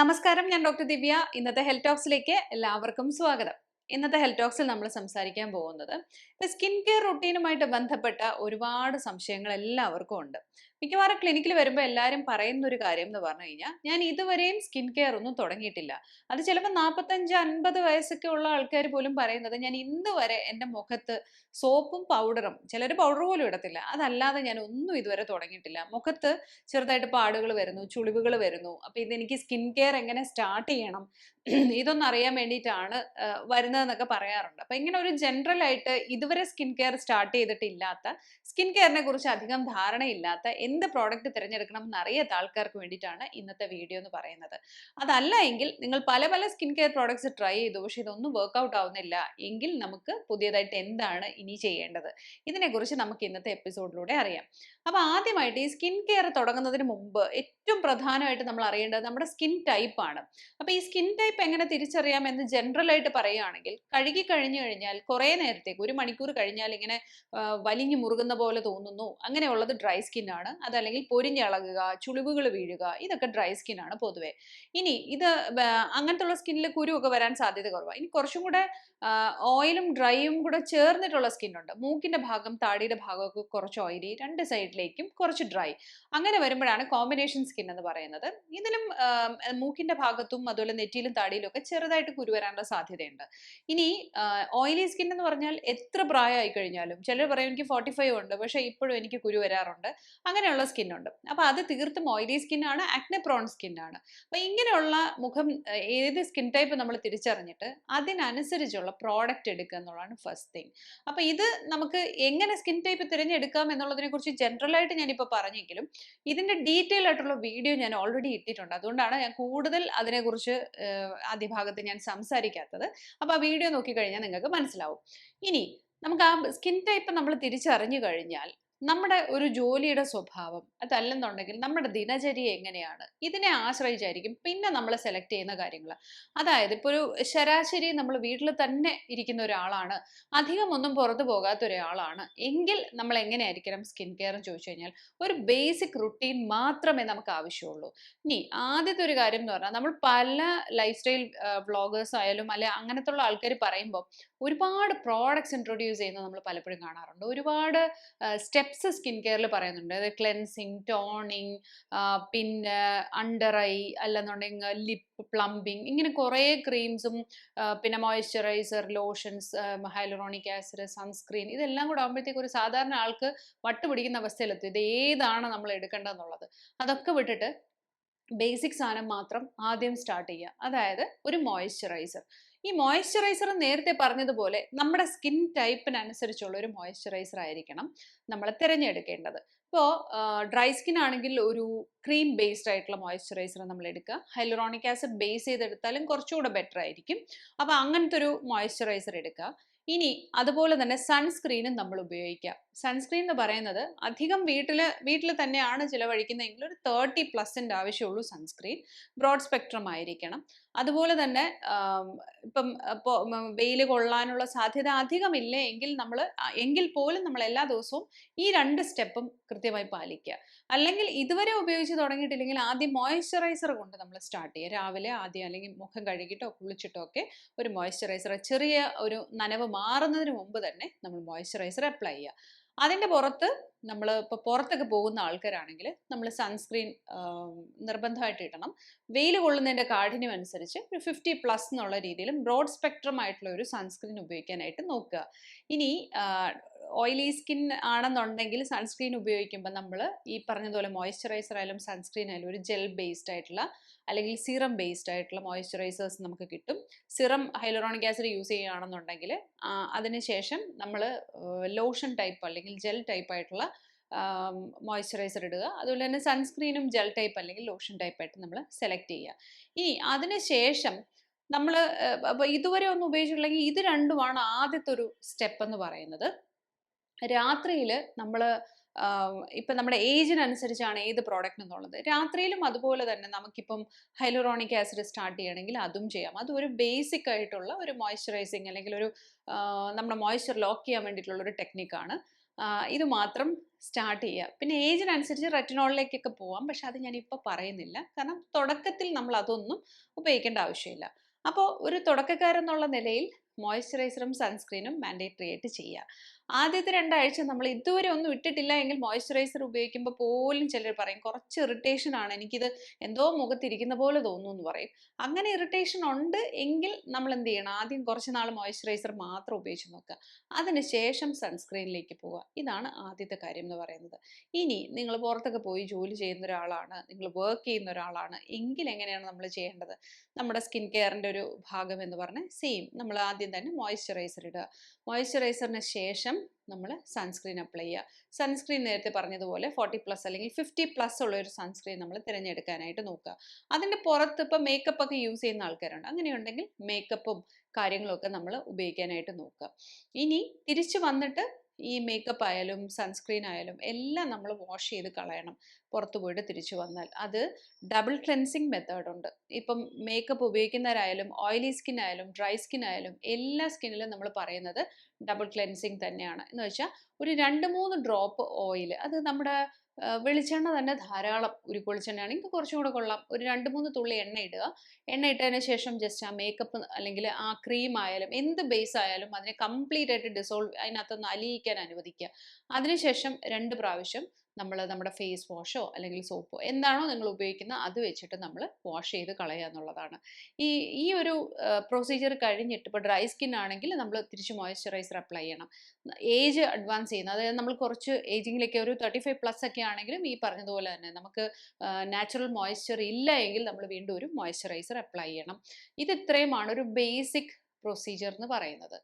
നമസ്കാരം ഞാൻ ഡോക്ടർ ദിവ്യ. ഇന്നത്തെ ഹെൽത്ത് ടോക്സിലേക്ക് എല്ലാവർക്കും സ്വാഗതം. ഇന്നത്തെ ഹെൽത്ത് ടോക്സിൽ നമ്മൾ സംസാരിക്കാൻ പോകുന്നത് സ്കിൻ കെയർ റുട്ടീനുമായിട്ട് ബന്ധപ്പെട്ട ഒരുപാട് സംശയങ്ങൾ എല്ലാവർക്കും ഉണ്ട്. മിക്കവാറും ക്ലിനിക്കിൽ വരുമ്പോൾ എല്ലാവരും പറയുന്ന ഒരു കാര്യം എന്ന് പറഞ്ഞു കഴിഞ്ഞാൽ ഞാൻ ഇതുവരെയും സ്കിൻ കെയർ ഒന്നും തുടങ്ങിയിട്ടില്ല. അത് ചിലപ്പോൾ നാൽപ്പത്തഞ്ച് അൻപത് വയസ്സൊക്കെ ഉള്ള ആൾക്കാർ പോലും പറയുന്നത് ഞാൻ ഇന്ന് വരെ എന്റെ മുഖത്ത് സോപ്പും പൗഡറും ചിലർ പൗഡർ പോലും ഇടത്തില്ല. അതല്ലാതെ ഞാൻ ഒന്നും ഇതുവരെ തുടങ്ങിയിട്ടില്ല. മുഖത്ത് ചെറുതായിട്ട് പാടുകൾ വരുന്നു ചുളിവുകൾ വരുന്നു. അപ്പോൾ ഇതെനിക്ക് സ്കിൻ കെയർ എങ്ങനെ സ്റ്റാർട്ട് ചെയ്യണം? ഇതൊന്നും അറിയാൻ വേണ്ടിയിട്ടാണ് വരുന്നതെന്നൊക്കെ പറയാറുണ്ട്. അപ്പം ഇങ്ങനെ ഒരു ജനറൽ ആയിട്ട് ഇതുവരെ സ്കിൻ കെയർ സ്റ്റാർട്ട് ചെയ്തിട്ടില്ലാത്ത സ്കിൻ കെയറിനെ കുറിച്ച് അധികം ധാരണയില്ലാത്ത എന്ത് പ്രോഡക്റ്റ് തിരഞ്ഞെടുക്കണം എന്ന് ആൾക്കാർക്ക് വേണ്ടിയിട്ടാണ് ഇന്നത്തെ വീഡിയോ എന്ന് പറയുന്നത്. അതല്ല എങ്കിൽ നിങ്ങൾ പല പല സ്കിൻ കെയർ പ്രോഡക്ട്സ് ട്രൈ ചെയ്തു. പക്ഷെ ഇതൊന്നും വർക്ക്ഔട്ട് ആവുന്നില്ല. എങ്കിൽ നമുക്ക് പുതിയതായിട്ട് എന്താണ് ഇനി ചെയ്യേണ്ടത്? ഇതിനെക്കുറിച്ച് നമുക്ക് ഇന്നത്തെ എപ്പിസോഡിലൂടെ അറിയാം. അപ്പൊ ആദ്യമായിട്ട് ഈ സ്കിൻ കെയർ തുടങ്ങുന്നതിന് മുമ്പ് ഏറ്റവും പ്രധാനമായിട്ട് നമ്മൾ അറിയേണ്ടത് നമ്മുടെ സ്കിൻ ടൈപ്പ് ആണ്. അപ്പൊ ഈ സ്കിൻ ടൈപ്പ് എങ്ങനെ തിരിച്ചറിയാം എന്ന് ജനറൽ ആയിട്ട് പറയുകയാണെങ്കിൽ കഴുകി കഴിഞ്ഞു കഴിഞ്ഞാൽ കുറെ നേരത്തേക്ക് ഒരു മണിക്കൂർ കഴിഞ്ഞാൽ ഇങ്ങനെ വലിഞ്ഞു മുറുകുന്ന പോലെ തോന്നുന്നു. അങ്ങനെയുള്ളത് ഡ്രൈ സ്കിൻ ആണ്. അതല്ലെങ്കിൽ പൊരിഞ്ഞിളകുക ചുളിവുകൾ വീഴുക ഇതൊക്കെ ഡ്രൈ സ്കിൻ ആണ് പൊതുവെ. ഇനി ഇത് അങ്ങനത്തെ സ്കിന്നിൽ കുരുവൊക്കെ വരാൻ സാധ്യത കുറവാണ് ഇനി കുറച്ചും കൂടെ ഓയിലും ഡ്രൈയും കൂടെ ചേർന്നിട്ടുള്ള സ്കിന്നുണ്ട് മൂക്കിന്റെ ഭാഗം താടിയുടെ ഭാഗമൊക്കെ കുറച്ച് ഓയിലി രണ്ട് സൈഡിലേക്കും കുറച്ച് ഡ്രൈ അങ്ങനെ വരുമ്പോഴാണ് കോമ്പിനേഷൻ സ്കിൻ എന്ന് പറയുന്നത്. ഇതിലും മൂക്കിന്റെ ഭാഗത്തും അതുപോലെ നെറ്റിയിലും താടിയിലും ഒക്കെ ചെറുതായിട്ട് കുരു വരാനുള്ള സാധ്യതയുണ്ട്. ഇനി ഓയിലി സ്കിൻ എന്ന് പറഞ്ഞാൽ എത്ര പ്രായമായി കഴിഞ്ഞാലും ചിലർ പറയും എനിക്ക് ഫോർട്ടി ഫൈവ് ഉണ്ട് പക്ഷേ ഇപ്പോഴും എനിക്ക് കുരു വരാറുണ്ട്. അങ്ങനെയുള്ള സ്കിന്നുണ്ട്. ഉണ്ട് അപ്പൊ അത് തീർത്തും ഓയിലി സ്കിന്നാണ് ആക്നെ പ്രോൺ സ്കിന്നാണ്. ആണ് അപ്പൊ ഇങ്ങനെയുള്ള മുഖം ഏത് സ്കിൻ ടൈപ്പ് നമ്മൾ തിരിച്ചറിഞ്ഞിട്ട് അതിനനുസരിച്ചുള്ള പ്രോഡക്റ്റ് എടുക്കുക എന്നുള്ളതാണ് ഫസ്റ്റ് തിങ് അപ്പോൾ ഇത് നമുക്ക് എങ്ങനെ സ്കിൻ ടൈപ്പ് തിരഞ്ഞെടുക്കാം എന്നുള്ളതിനെ കുറിച്ച് ജനറൽ ആയിട്ട് ഞാനിപ്പോൾ പറഞ്ഞെങ്കിലും ഇതിന്റെ ഡീറ്റെയിൽ ആയിട്ടുള്ള വീഡിയോ ഞാൻ ഓൾറെഡി ഇട്ടിട്ടുണ്ട്. അതുകൊണ്ടാണ് ഞാൻ കൂടുതൽ അതിനെക്കുറിച്ച് ഏഹ്, ആദ്യ ഭാഗത്ത് ഞാൻ സംസാരിക്കാത്തത്. അപ്പോൾ ആ വീഡിയോ നോക്കിക്കഴിഞ്ഞാൽ നിങ്ങൾക്ക് മനസ്സിലാവും. ഇനി നമുക്ക് ആ സ്കിൻ ടൈപ്പ് നമ്മൾ തിരിച്ചറിഞ്ഞു കഴിഞ്ഞാൽ നമ്മുടെ ഒരു ജോലിയുടെ സ്വഭാവം അതല്ലെന്നുണ്ടെങ്കിൽ നമ്മുടെ ദിനചര്യ എങ്ങനെയാണ് ഇതിനെ ആശ്രയിച്ചായിരിക്കും പിന്നെ നമ്മൾ സെലക്ട് ചെയ്യുന്ന കാര്യങ്ങൾ അതായത് ഇപ്പോൾ ഒരു ശരാശരി നമ്മൾ വീട്ടിൽ തന്നെ ഇരിക്കുന്ന ഒരാളാണ് അധികമൊന്നും പുറത്തു പോകാത്ത ഒരാളാണ് എങ്കിൽ നമ്മൾ എങ്ങനെയായിരിക്കണം സ്കിൻ കെയർ എന്ന് ചോദിച്ചു കഴിഞ്ഞാൽ ഒരു ബേസിക് റുട്ടീൻ മാത്രമേ നമുക്ക് ആവശ്യമുള്ളൂ. ഇനി ആദ്യത്തെ ഒരു കാര്യം എന്ന് പറഞ്ഞാൽ നമ്മൾ പല ലൈഫ് സ്റ്റൈൽ വ്ളോഗേഴ്സ് ആയാലും അല്ലെ അങ്ങനത്തെ ഉള്ള ആൾക്കാർ പറയുമ്പോൾ ഒരുപാട് പ്രോഡക്ട്സ് ഇൻട്രൊഡ്യൂസ് ചെയ്യുന്നത് നമ്മൾ പലപ്പോഴും കാണാറുണ്ട്. ഒരുപാട് സ്റ്റെപ്സ് സ്കിൻ കെയറിൽ പറയുന്നുണ്ട്. അതായത് ക്ലെൻസിങ് ടോണിങ് പിന്നെ അണ്ടർ ഐ അല്ലെന്നുണ്ടെങ്കിൽ ലിപ്പ് പ്ലംബിങ് ഇങ്ങനെ കുറേ ക്രീംസും പിന്നെ moisturiser lotions hyaluronic acid sunscreen ഇതെല്ലാം കൂടെ ആകുമ്പോഴത്തേക്ക് ഒരു സാധാരണ ആൾക്ക് വട്ട് പിടിക്കുന്ന അവസ്ഥയിലെത്തും. ഇത് ഏതാണ് നമ്മൾ എടുക്കേണ്ടതെന്നുള്ളത്. അതൊക്കെ വിട്ടിട്ട് ബേസിക് സാധനം മാത്രം ആദ്യം സ്റ്റാർട്ട് ചെയ്യുക. അതായത് ഒരു മോയ്സ്ചറൈസർ. ഈ മോയ്സ്ചറൈസർ നേരത്തെ പറഞ്ഞതുപോലെ നമ്മുടെ സ്കിൻ ടൈപ്പിനനുസരിച്ചുള്ള ഒരു മോയ്സ്ചറൈസർ ആയിരിക്കണം നമ്മൾ തിരഞ്ഞെടുക്കേണ്ടത്. ഇപ്പോൾ ഡ്രൈ സ്കിൻ ആണെങ്കിൽ ഒരു ക്രീം ബേസ്ഡ് ആയിട്ടുള്ള മോയ്സ്ചറൈസർ നമ്മൾ എടുക്കുക. ഹൈലറോണിക് ആസിഡ് ബേസ് ചെയ്തെടുത്താലും കുറച്ചുകൂടെ ബെറ്റർ ആയിരിക്കും. അപ്പോൾ അങ്ങനത്തെ ഒരു മോയ്സ്ചറൈസർ എടുക്കുക. ഇനി അതുപോലെ തന്നെ സൺസ്ക്രീനും നമ്മൾ ഉപയോഗിക്കാം. സൺസ്ക്രീൻ എന്ന് പറയുന്നത് അധികം വീട്ടിൽ വീട്ടിൽ തന്നെയാണ് ചിലവഴിക്കുന്നതെങ്കിൽ ഒരു തേർട്ടി പ്ലസിന്റെ ആവശ്യമുള്ളൂ സൺസ്ക്രീൻ ബ്രോഡ് സ്പെക്ട്രം ആയിരിക്കണം. അതുപോലെ തന്നെ ഇപ്പം വെയിൽ കൊള്ളാനുള്ള സാധ്യത അധികമില്ല എങ്കിൽ നമ്മൾ എങ്കിൽ പോലും നമ്മൾ എല്ലാ ദിവസവും ഈ രണ്ട് സ്റ്റെപ്പും കൃത്യമായി പാലിക്കുക. അല്ലെങ്കിൽ ഇതുവരെ ഉപയോഗിച്ച് തുടങ്ങിയിട്ടില്ലെങ്കിൽ ആദ്യം മോയ്സ്ചറൈസർ കൊണ്ട് നമ്മൾ സ്റ്റാർട്ട് ചെയ്യുക. രാവിലെ ആദ്യം അല്ലെങ്കിൽ മുഖം കഴുകിയിട്ടോ കുളിച്ചിട്ടോ ഒക്കെ ഒരു മോയ്സ്ചറൈസർ ചെറിയ ഒരു നനവ് മാറുന്നതിന് മുമ്പ് തന്നെ നമ്മൾ മോയ്സ്ചറൈസർ അപ്ലൈ ചെയ്യുക. അതിന്റെ പുറത്ത് നമ്മൾ ഇപ്പോൾ പുറത്തൊക്കെ പോകുന്ന ആൾക്കാരാണെങ്കിൽ നമ്മൾ സൺസ്ക്രീൻ നിർബന്ധമായിട്ട് ഇടണം. വെയിൽ കൊള്ളുന്നതിന്റെ കാഠിന്യം അനുസരിച്ച് ഒരു ഫിഫ്റ്റി പ്ലസ് എന്നുള്ള രീതിയിലും ബ്രോഡ് സ്പെക്ട്രം ആയിട്ടുള്ള ഒരു സൺസ്ക്രീൻ ഉപയോഗിക്കാനായിട്ട് നോക്കുക. ഇനി ഓയിലി സ്കിൻ ആണെന്നുണ്ടെങ്കിൽ സൺസ്ക്രീൻ ഉപയോഗിക്കുമ്പോൾ നമ്മൾ ഈ പറഞ്ഞതുപോലെ മോയ്സ്ചറൈസർ ആയാലും സൺസ്ക്രീൻ ആയാലും ഒരു ജെൽ ബേസ്ഡ് ആയിട്ടുള്ള അല്ലെങ്കിൽ സിറം ബേസ്ഡ് ആയിട്ടുള്ള മോയ്സ്ചറൈസേഴ്സ് നമുക്ക് കിട്ടും. സിറം ഹൈലറോണിക് ആസിഡ് യൂസ് ചെയ്യുകയാണെന്നുണ്ടെങ്കിൽ അതിനുശേഷം നമ്മൾ ലോഷൻ ടൈപ്പ് അല്ലെങ്കിൽ ജെൽ ടൈപ്പ് ആയിട്ടുള്ള മോയ്സ്ചറൈസർ ഇടുക. അതുപോലെ തന്നെ സൺസ്ക്രീനും ജെൽ ടൈപ്പ് അല്ലെങ്കിൽ ലോഷൻ ടൈപ്പ് ആയിട്ട് നമ്മൾ സെലക്ട് ചെയ്യുക. ഇനി അതിനുശേഷം നമ്മൾ ഇതുവരെ ഒന്നും ഉപയോഗിച്ചിട്ടില്ലെങ്കിൽ ഇത് രണ്ടുമാണ് ആദ്യത്തെ ഒരു സ്റ്റെപ്പ് എന്ന് പറയുന്നത്. രാത്രിയിൽ നമ്മൾ ഇപ്പം നമ്മുടെ ഏജിനനുസരിച്ചാണ് ഏത് പ്രോഡക്റ്റ് എന്നുള്ളത് രാത്രിയിലും അതുപോലെ തന്നെ നമുക്കിപ്പം ഹൈലോറോണിക് ആസിഡ് സ്റ്റാർട്ട് ചെയ്യണമെങ്കിൽ അതും ചെയ്യാം. അത് ഒരു ബേസിക് ആയിട്ടുള്ള ഒരു മോയ്സ്ചറൈസിങ് അല്ലെങ്കിൽ ഒരു നമ്മുടെ മോയ്സ്ചർ ലോക്ക് ചെയ്യാൻ വേണ്ടിയിട്ടുള്ള ഒരു ടെക്നിക്കാണ്. ഇത് മാത്രം സ്റ്റാർട്ട് ചെയ്യുക. പിന്നെ ഏജിനനുസരിച്ച് റെറ്റിനോളിലേക്കൊക്കെ പോവാം. പക്ഷെ അത് ഞാൻ ഇപ്പോൾ പറയുന്നില്ല. കാരണം തുടക്കത്തിൽ നമ്മൾ അതൊന്നും ഉപയോഗിക്കേണ്ട ആവശ്യമില്ല. അപ്പോൾ ഒരു തുടക്കക്കാരെന്നുള്ള നിലയിൽ മോയ്സ്ചറൈസറും സൺസ്ക്രീനും മാൻഡേറ്ററി ആയിട്ട് ചെയ്യുക. ആദ്യത്തെ രണ്ടാഴ്ച നമ്മൾ ഇതുവരെ ഒന്നും ഇട്ടിട്ടില്ല എങ്കിൽ മോയ്സ്ചറൈസർ ഉപയോഗിക്കുമ്പോൾ പോലും ചിലർ പറയും കുറച്ച് ഇറിറ്റേഷൻ ആണ്. എനിക്കിത് എന്തോ മുഖത്തിരിക്കുന്ന പോലെ തോന്നുന്നു എന്ന് പറയും. അങ്ങനെ ഇറിറ്റേഷൻ ഉണ്ട് എങ്കിൽ നമ്മൾ എന്ത് ചെയ്യണം? ആദ്യം കുറച്ച് നാൾ മോയ്സ്ചറൈസർ മാത്രം ഉപയോഗിച്ച് നോക്കുക. അതിനുശേഷം സൺസ്ക്രീനിലേക്ക് പോവുക. ഇതാണ് ആദ്യത്തെ കാര്യം എന്ന് പറയുന്നത്. ഇനി നിങ്ങൾ പുറത്തൊക്കെ പോയി ജോലി ചെയ്യുന്ന ഒരാളാണ് നിങ്ങൾ വർക്ക് ചെയ്യുന്ന ഒരാളാണ് എങ്കിൽ എങ്ങനെയാണ് നമ്മൾ ചെയ്യേണ്ടത്? നമ്മുടെ സ്കിൻ കെയറിന്റെ ഒരു ഭാഗം എന്ന് പറഞ്ഞാൽ സെയിം നമ്മൾ ആദ്യം തന്നെ മോയ്സ്ചറൈസർ ഇടുക. മോയ്സ്ചറൈസറിന് ശേഷം നമ്മൾ സൺസ്ക്രീൻ അപ്ലൈ ചെയ്യുക സൺസ്ക്രീൻ നേരത്തെ പറഞ്ഞതുപോലെ ഫോർട്ടി പ്ലസ് അല്ലെങ്കിൽ ഫിഫ്റ്റി പ്ലസ് ഉള്ള ഒരു സൺസ്ക്രീൻ നമ്മൾ തിരഞ്ഞെടുക്കാനായിട്ട് നോക്കുക അതിന്റെ പുറത്ത് ഇപ്പോൾ മേക്കപ്പ് ഒക്കെ യൂസ് ചെയ്യുന്ന ആൾക്കാരുണ്ട്. അങ്ങനെയുണ്ടെങ്കിൽ മേക്കപ്പും കാര്യങ്ങളൊക്കെ നമ്മൾ ഉപയോഗിക്കാനായിട്ട് നോക്കുക ഇനി തിരിച്ചു വന്നിട്ട് ഈ മേക്കപ്പ് ആയാലും സൺസ്ക്രീൻ ആയാലും എല്ലാം നമ്മൾ വാഷ് ചെയ്ത് കളയണം പുറത്ത് പോയിട്ട് തിരിച്ചു വന്നാൽ. അത് ഡബിൾ ക്ലെൻസിങ് മെത്തേഡ് ഉണ്ട്. ഇപ്പം മേക്കപ്പ് ഉപയോഗിക്കുന്നവരായാലും ഓയിലി സ്കിൻ ആയാലും ഡ്രൈ സ്കിൻ ആയാലും എല്ലാ സ്കിന്നിലും നമ്മൾ പറയുന്നത് ഡബിൾ ക്ലെൻസിങ് തന്നെയാണ്. എന്ന് വെച്ചാൽ ഒരു രണ്ട് മൂന്ന് ഡ്രോപ്പ് ഓയിൽ അത് നമ്മുടെ വെളിച്ചെണ്ണ തന്നെ ധാരാളം ഉരുക്കൊളിച്ചെണ്ണയാണെങ്കിൽ കുറച്ചും കൂടെ കൊള്ളാം. ഒരു രണ്ട് മൂന്ന് തുള്ളി എണ്ണ ഇടുക. എണ്ണ ഇട്ടതിന് ശേഷം ജസ്റ്റ് ആ മേക്കപ്പ് അല്ലെങ്കിൽ ആ ക്രീം ആയാലും എന്ത് ബേസ് ആയാലും അതിനെ കംപ്ലീറ്റ് ആയിട്ട് ഡിസോൾവ് അതിനകത്തൊന്ന് അലിയിക്കാൻ അനുവദിക്കുക. അതിനുശേഷം രണ്ട് പ്രാവശ്യം നമ്മൾ നമ്മുടെ ഫേസ് വാഷോ അല്ലെങ്കിൽ സോപ്പോ എന്താണോ നിങ്ങൾ ഉപയോഗിക്കുന്നത് അത് വെച്ചിട്ട് നമ്മൾ വാഷ് ചെയ്ത് കളയുക എന്നുള്ളതാണ്. ഈ ഈ ഒരു പ്രൊസീജിയർ കഴിഞ്ഞിട്ട് ഇപ്പോൾ ഡ്രൈ സ്കിൻ ആണെങ്കിൽ നമ്മൾ തിരിച്ച് മോയ്സ്ചറൈസർ അപ്ലൈ ചെയ്യണം. ഏജ് അഡ്വാൻസ് ചെയ്യുന്ന അതായത് നമ്മൾ കുറച്ച് ഏജിങ്ങിലേക്ക് ഒരു തേർട്ടി ഫൈവ് പ്ലസ് ഒക്കെ ആണെങ്കിലും ഈ പറഞ്ഞതുപോലെ തന്നെ നമുക്ക് നാച്ചുറൽ മോയ്സ്ചർ ഇല്ല എങ്കിൽ നമ്മൾ വീണ്ടും ഒരു മോയ്സ്ചറൈസർ അപ്ലൈ ചെയ്യണം. ഇത് ഇത്രയുമാണ്. ഒരു ബേസിക് പ്രൊസീജിയർ എന്ന് പറയുന്നത്.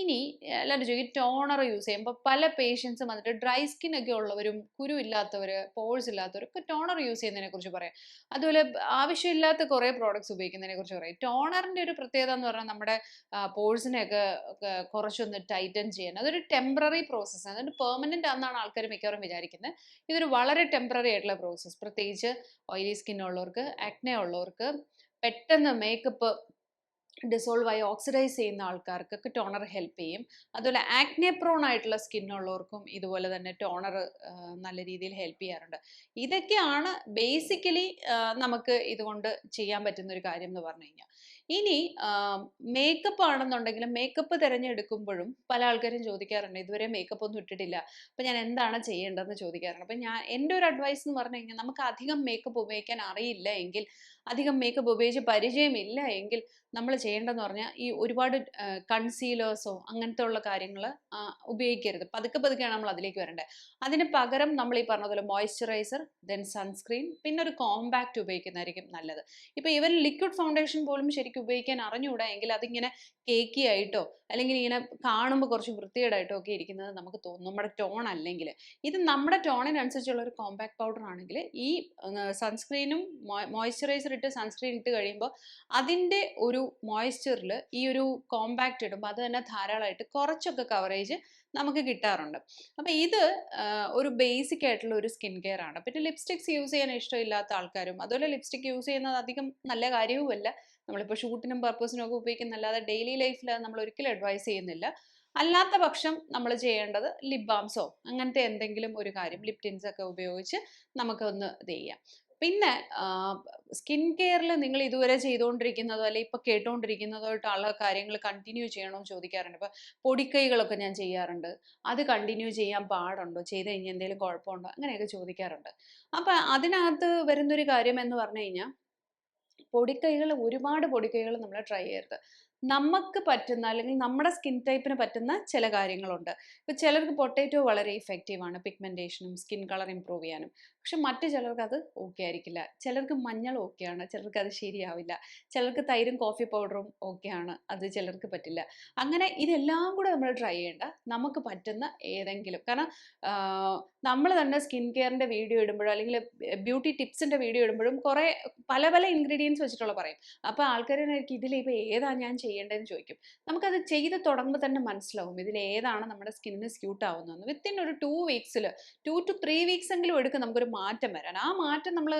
ഇനി എല്ലാവരും ചോദിക്കും ടോണർ യൂസ് ചെയ്യുമ്പോൾ പല പേഷ്യൻസും വന്നിട്ട് ഡ്രൈ സ്കിൻ ഒക്കെ ഉള്ളവരും കുരു ഇല്ലാത്തവർ പോഴ്സ് ഇല്ലാത്തവരൊക്കെ ടോണർ യൂസ് ചെയ്യുന്നതിനെ കുറിച്ച് പറയാം. അതുപോലെ ആവശ്യമില്ലാത്ത കുറേ പ്രോഡക്ട്സ് ഉപയോഗിക്കുന്നതിനെ കുറിച്ച് പറയും. ടോണറിന്റെ ഒരു പ്രത്യേകത എന്ന് പറഞ്ഞാൽ നമ്മുടെ പോഴ്സിനെയൊക്കെ കുറച്ചൊന്ന് ടൈറ്റൻ ചെയ്യാൻ. അതൊരു ടെമ്പററി പ്രോസസ്സ് അതൊരു പെർമനന്റ് ആണെന്നാണ് ആൾക്കാർ മിക്കവാറും വിചാരിക്കുന്നത് ഇതൊരു വളരെ ടെമ്പററി ആയിട്ടുള്ള പ്രോസസ്സ് പ്രത്യേകിച്ച് ഓയിലി സ്കിന്നുള്ളവർക്ക് ആക്നെ ഉള്ളവർക്ക് പെട്ടെന്ന് മേക്കപ്പ് ഡിസോൾവ് ആയി ഓക്സിഡൈസ് ചെയ്യുന്ന ആൾക്കാർക്കൊക്കെ ടോണർ ഹെൽപ്പ് ചെയ്യും. അതുപോലെ ആക്നെ പ്രോൺ ആയിട്ടുള്ള സ്കിന്നുള്ളവർക്കും ഇതുപോലെ തന്നെ ടോണർ നല്ല രീതിയിൽ ഹെൽപ്പ് ചെയ്യാറുണ്ട്. ഇതൊക്കെയാണ് ബേസിക്കലി നമുക്ക് ഇതുകൊണ്ട് ചെയ്യാൻ പറ്റുന്ന ഒരു കാര്യം എന്ന് പറഞ്ഞു കഴിഞ്ഞാൽ. ഇനി മേക്കപ്പ് ആണെന്നുണ്ടെങ്കിലും മേക്കപ്പ് തിരഞ്ഞെടുക്കുമ്പോഴും പല ആൾക്കാരും ചോദിക്കാറുണ്ട് ഇതുവരെ മേക്കപ്പ് ഒന്നും ഇട്ടിട്ടില്ല. അപ്പം ഞാൻ എന്താണ് ചെയ്യേണ്ടതെന്ന് ചോദിക്കാറുണ്ട്. അപ്പം ഞാൻ എന്റെ ഒരു അഡ്വൈസ് എന്ന് പറഞ്ഞു കഴിഞ്ഞാൽ നമുക്ക് അധികം മേക്കപ്പ് ഉപയോഗിക്കാൻ അറിയില്ല എങ്കിൽ അധികം മേക്കപ്പ് ഉപയോഗിച്ച് പരിചയമില്ല എങ്കിൽ നമ്മൾ ചെയ്യേണ്ടതെന്ന് പറഞ്ഞാൽ ഈ ഒരുപാട് കൺസീലേഴ്സോ അങ്ങനത്തെ ഉള്ള കാര്യങ്ങൾ ഉപയോഗിക്കരുത്. പതുക്കെ പതുക്കെയാണ് നമ്മൾ അതിലേക്ക് വരേണ്ടത്. അതിന് പകരം നമ്മൾ ഈ പറഞ്ഞതുപോലെ മോയ്സ്ചറൈസർ ദെൻ സൺസ്ക്രീൻ പിന്നെ ഒരു കോമ്പാക്റ്റ് ഉപയോഗിക്കുന്നതായിരിക്കും നല്ലത്. ഇപ്പോൾ ഇവൻ ലിക്വിഡ് ഫൗണ്ടേഷൻ പോലും ശരിക്കും ഉപയോഗിക്കാൻ അറിഞ്ഞുകൂടാ എങ്കിൽ അതിങ്ങനെ കേക്കി ആയിട്ടോ അല്ലെങ്കിൽ ഇങ്ങനെ കാണുമ്പോൾ കുറച്ച് വൃത്തികേടായിട്ടോ ഒക്കെ ഇരിക്കുന്നത് നമുക്ക് തോന്നും. നമ്മുടെ ടോൺ അല്ലെങ്കിൽ. ഇത് നമ്മുടെ ടോണിനനുസരിച്ചുള്ള ഒരു കോമ്പാക്ട് പൗഡർ ആണെങ്കിൽ ഈ സൺസ്ക്രീനും മോയ്സ്ചറൈസർ ഇട്ട് സൺസ്ക്രീൻ ഇട്ട് കഴിയുമ്പോൾ അതിന്റെ ഒരു മോയ്സ്ചറിൽ ഈ ഒരു കോമ്പാക്റ്റ് ഇടുമ്പോൾ അത് തന്നെ ധാരാളമായിട്ട് കുറച്ചൊക്കെ കവറേജ് നമുക്ക് കിട്ടാറുണ്ട്. അപ്പം ഇത് ഒരു ബേസിക് ആയിട്ടുള്ള ഒരു സ്കിൻ കെയർ ആണ്. പിന്നെ ലിപ്സ്റ്റിക്സ് യൂസ് ചെയ്യാൻ ഇഷ്ടമില്ലാത്ത ആൾക്കാരും അതുപോലെ ലിപ്സ്റ്റിക് യൂസ് ചെയ്യുന്നത് അധികം നല്ല കാര്യവുമല്ല. നമ്മളിപ്പോൾ ഷൂട്ടിനും പർപ്പസിനും ഒക്കെ ഉപയോഗിക്കുന്നല്ലാതെ ഡെയിലി ലൈഫിൽ നമ്മൾ ഒരിക്കലും അഡ്വൈസ് ചെയ്യുന്നില്ല. അല്ലാത്ത പക്ഷം നമ്മൾ ചെയ്യേണ്ടത് ലിപ് ബാംസോ അങ്ങനത്തെ എന്തെങ്കിലും ഒരു കാര്യം ലിപ് ഒക്കെ ഉപയോഗിച്ച് നമുക്കൊന്ന് ഇത് ചെയ്യാം. പിന്നെ സ്കിൻ കെയറിൽ നിങ്ങൾ ഇതുവരെ ചെയ്തുകൊണ്ടിരിക്കുന്നതോ അല്ലെങ്കിൽ ഇപ്പോൾ കേട്ടുകൊണ്ടിരിക്കുന്നതോ ആയിട്ടുള്ള കാര്യങ്ങൾ കണ്ടിന്യൂ ചെയ്യണമെന്ന് ചോദിക്കാറുണ്ട്. ഇപ്പോൾ പൊടിക്കൈകളൊക്കെ ഞാൻ ചെയ്യാറുണ്ട്. അത് കണ്ടിന്യൂ ചെയ്യാൻ പാടുണ്ടോ? ചെയ്ത് കഴിഞ്ഞാൽ എന്തെങ്കിലും കുഴപ്പമുണ്ടോ? അങ്ങനെയൊക്കെ ചോദിക്കാറുണ്ട്. അപ്പം അതിനകത്ത് വരുന്നൊരു കാര്യം എന്ന് പറഞ്ഞു കഴിഞ്ഞാൽ പൊടിക്കൈകൾ ഒരുപാട് പൊടിക്കൈകൾ നമ്മൾ ട്രൈ ചെയ്യരുത്. നമുക്ക് പറ്റുന്ന അല്ലെങ്കിൽ നമ്മുടെ സ്കിൻ ടൈപ്പിന് പറ്റുന്ന ചില കാര്യങ്ങളുണ്ട്. ഇപ്പോൾ ചിലർക്ക് പൊട്ടേറ്റോ വളരെ ഇഫക്റ്റീവാണ് പിഗ്മെന്റേഷനും സ്കിൻ കളർ ഇമ്പ്രൂവ് ചെയ്യാനും. പക്ഷെ മറ്റു ചിലർക്ക് അത് ഓക്കെ ആയിരിക്കില്ല. ചിലർക്ക് മഞ്ഞൾ ഓക്കെയാണ് ചിലർക്ക് അത് ശരിയാവില്ല. ചിലർക്ക് തൈരും കോഫി പൗഡറും ഓക്കെയാണ് അത് ചിലർക്ക് പറ്റില്ല. അങ്ങനെ ഇതെല്ലാം കൂടെ നമ്മൾ ട്രൈ ചെയ്യേണ്ട നമുക്ക് പറ്റുന്ന ഏതെങ്കിലും. കാരണം നമ്മൾ തന്നെ സ്കിൻ കെയറിന്റെ വീഡിയോ ഇടുമ്പോഴോ അല്ലെങ്കിൽ ബ്യൂട്ടി ടിപ്സിന്റെ വീഡിയോ ഇടുമ്പോഴും കുറേ പല പല ഇൻഗ്രീഡിയൻസ് വെച്ചിട്ടുള്ള പറയും. അപ്പോൾ ആൾക്കാരായിരിക്കും ഇതിൽ ഇപ്പോൾ ഏതാ ഞാൻ ചെയ്യേണ്ടതെന്ന് ചോദിക്കും. നമുക്കത് ചെയ്ത് തുടങ്ങുമ്പോൾ തന്നെ മനസ്സിലാവും ഇതിൽ ഏതാണ് നമ്മുടെ സ്കിന്നിന് സ്യൂട്ട് ആവുന്നതെന്ന്. വിത്തിൻ ഒരു ടു വീക്സിൽ ടു ടു ത്രീ വീക്സ് എങ്കിലും എടുക്കും നമുക്കൊരു മാറ്റം വരാൻ. ആ മാറ്റം നമ്മൾ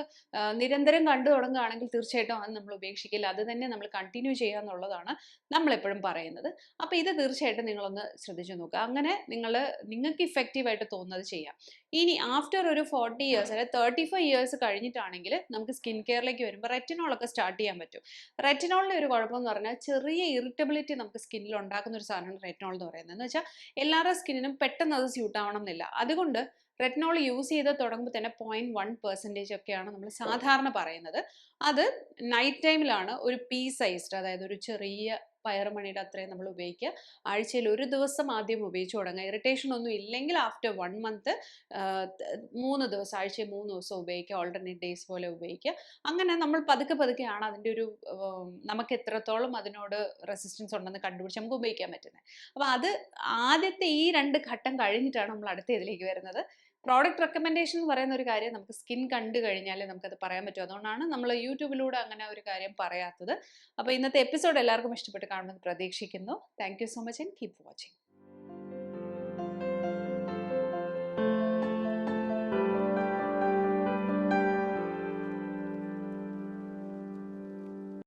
നിരന്തരം കണ്ടു തുടങ്ങുകയാണെങ്കിൽ തീർച്ചയായിട്ടും അത് നമ്മൾ ഉപേക്ഷിക്കില്ല. അത് തന്നെ നമ്മൾ കണ്ടിന്യൂ ചെയ്യുക എന്നുള്ളതാണ് നമ്മളെപ്പോഴും പറയുന്നത്. അപ്പോൾ ഇത് തീർച്ചയായിട്ടും നിങ്ങളൊന്ന് ശ്രദ്ധിച്ചു നോക്കുക. അങ്ങനെ നിങ്ങൾ നിങ്ങൾക്ക് ഇഫക്റ്റീവായിട്ട് തോന്നുന്നത് ചെയ്യാം. ഇനി ആഫ്റ്റർ ഒരു ഫോർട്ടി ഇയേഴ്സ് അല്ലെങ്കിൽ തേർട്ടി ഫൈവ് ഇയേഴ്സ് കഴിഞ്ഞിട്ടാണെങ്കിൽ നമുക്ക് സ്കിൻ കെയറിലേക്ക് വരുമ്പോൾ റെറ്റിനോളൊക്കെ സ്റ്റാർട്ട് ചെയ്യാൻ പറ്റും. റെറ്റിനോളിന്റെ ഒരു കുഴപ്പം എന്ന് പറഞ്ഞാൽ ചെറിയ ഇറിറ്റബിലിറ്റി നമുക്ക് സ്കിന്നിൽ ഉണ്ടാക്കുന്ന ഒരു സാധനമാണ് റെറ്റിനോൾ എന്ന് പറയുന്നത്. എന്ന് വെച്ചാൽ എല്ലാവരുടെ സ്കിന്നിനും പെട്ടെന്ന് അത് സ്യൂട്ട് ആവണം എന്നില്ല അതുകൊണ്ട് റെറ്റിനോൾ യൂസ് ചെയ്ത് തുടങ്ങുമ്പോൾ തന്നെ പോയിന്റ് വൺ പെർസെന്റേജ് ഒക്കെയാണ് നമ്മൾ സാധാരണ പറയുന്നത്. അത് നൈറ്റ് ടൈമിലാണ് ഒരു പീ സൈസ്ഡ് അതായത് ഒരു ചെറിയ പയറുമണിയുടെ അത്രയും നമ്മൾ ഉപയോഗിക്കുക. ആഴ്ചയിൽ ഒരു ദിവസം ആദ്യം ഉപയോഗിച്ച് തുടങ്ങുക. ഇറിറ്റേഷൻ ഒന്നും ഇല്ലെങ്കിൽ ആഫ്റ്റർ വൺ മന്ത് മൂന്ന് ദിവസം ആഴ്ചയിൽ മൂന്ന് ദിവസം ഉപയോഗിക്കുക. ഓൾട്ടർനേറ്റ് ഡേയ്സ് പോലെ ഉപയോഗിക്കുക. അങ്ങനെ നമ്മൾ പതുക്കെ പതുക്കെയാണ് അതിന്റെ ഒരു നമുക്ക് എത്രത്തോളം അതിനോട് റെസിസ്റ്റൻസ് ഉണ്ടെന്ന് കണ്ടുപിടിച്ച് നമുക്ക് ഉപയോഗിക്കാൻ പറ്റുന്നത്. അപ്പോൾ അത് ആദ്യത്തെ ഈ രണ്ട് ഘട്ടം കഴിഞ്ഞിട്ടാണ് നമ്മൾ അടുത്ത ഇതിലേക്ക് വരുന്നത്. പ്രോഡക്റ്റ് റെക്കമെൻഡേഷൻ എന്ന് പറയുന്ന ഒരു കാര്യം നമുക്ക് സ്കിൻ കണ്ടു കഴിഞ്ഞാലേ നമുക്കത് പറയാൻ പറ്റും. അതുകൊണ്ടാണ് നമ്മൾ യൂട്യൂബിലൂടെ അങ്ങനെ ഒരു കാര്യം പറയാത്തത്. അപ്പോൾ ഇന്നത്തെ എപ്പിസോഡ് എല്ലാവർക്കും ഇഷ്ടപ്പെട്ട് കാണുമെന്ന് പ്രതീക്ഷിക്കുന്നു. Thank so much and keep watching